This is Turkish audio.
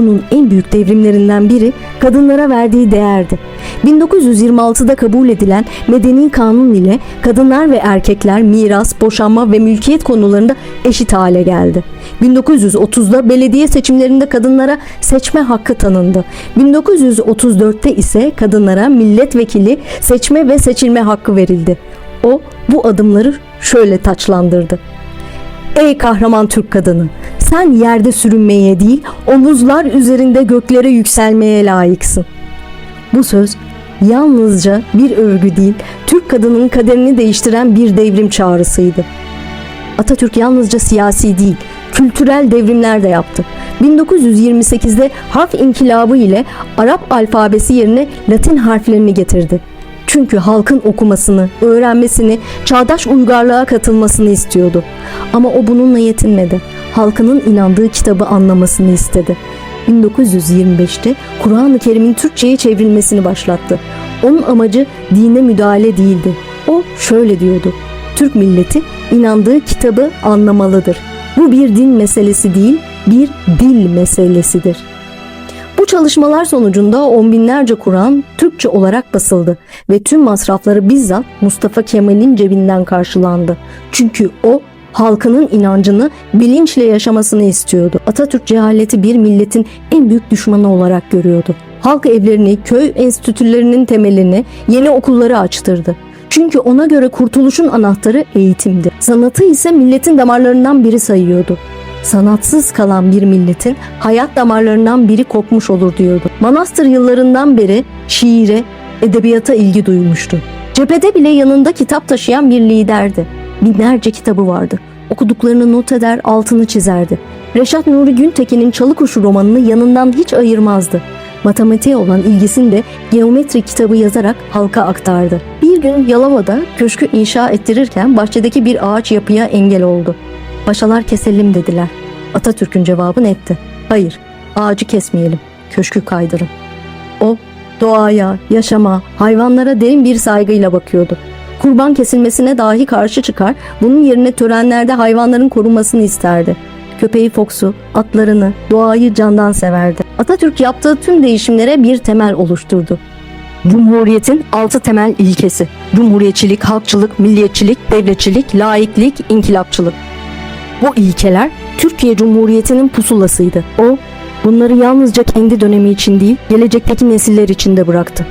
Onun en büyük devrimlerinden biri kadınlara verdiği değerdi. 1926'da kabul edilen Medeni Kanun ile kadınlar ve erkekler miras, boşanma ve mülkiyet konularında eşit hale geldi. 1930'da belediye seçimlerinde kadınlara seçme hakkı tanındı. 1934'te ise kadınlara milletvekili seçme ve seçilme hakkı verildi. O bu adımları şöyle taçlandırdı. Ey kahraman Türk kadını, sen yerde sürünmeye değil, omuzlar üzerinde göklere yükselmeye layıksın. Bu söz yalnızca bir övgü değil, Türk kadının kaderini değiştiren bir devrim çağrısıydı. Atatürk yalnızca siyasi değil, kültürel devrimler de yaptı. 1928'de harf inkılabı ile Arap alfabesi yerine Latin harflerini getirdi. Çünkü halkın okumasını, öğrenmesini, çağdaş uygarlığa katılmasını istiyordu. Ama o bununla yetinmedi. Halkının inandığı kitabı anlamasını istedi. 1925'te Kur'an-ı Kerim'in Türkçe'ye çevrilmesini başlattı. Onun amacı dine müdahale değildi. O şöyle diyordu. Türk milleti inandığı kitabı anlamalıdır. Bu bir din meselesi değil, bir dil meselesidir. Bu çalışmalar sonucunda on binlerce Kur'an Türkçe olarak basıldı ve tüm masrafları bizzat Mustafa Kemal'in cebinden karşılandı. Çünkü o halkının inancını bilinçle yaşamasını istiyordu. Atatürk cehaleti bir milletin en büyük düşmanı olarak görüyordu. Halk evlerini, köy enstitülerinin temelini, yeni okulları açtırdı. Çünkü ona göre kurtuluşun anahtarı eğitimdi. Sanatı ise milletin damarlarından biri sayıyordu. Sanatsız kalan bir milletin hayat damarlarından biri kopmuş olur diyordu. Manastır yıllarından beri şiire, edebiyata ilgi duymuştu. Cephede bile yanında kitap taşıyan bir liderdi. Binlerce kitabı vardı. Okuduklarını not eder, altını çizerdi. Reşat Nuri Güntekin'in Çalıkuşu romanını yanından hiç ayırmazdı. Matematiğe olan ilgisini de geometri kitabı yazarak halka aktardı. Bir gün Yalova'da köşkü inşa ettirirken bahçedeki bir ağaç yapıya engel oldu. Paşalar keselim dediler. Atatürk'ün cevabı netti. Hayır, ağacı kesmeyelim, köşkü kaydırın. O, doğaya, yaşama, hayvanlara derin bir saygıyla bakıyordu. Kurban kesilmesine dahi karşı çıkar, bunun yerine törenlerde hayvanların korunmasını isterdi. Köpeği Fox'u, atlarını, doğayı candan severdi. Atatürk yaptığı tüm değişimlere bir temel oluşturdu. Cumhuriyetin altı temel ilkesi. Cumhuriyetçilik, halkçılık, milliyetçilik, devletçilik, laiklik, inkılapçılık. Bu ilkeler Türkiye Cumhuriyeti'nin pusulasıydı. O bunları yalnızca kendi dönemi için değil, gelecekteki nesiller için de bıraktı.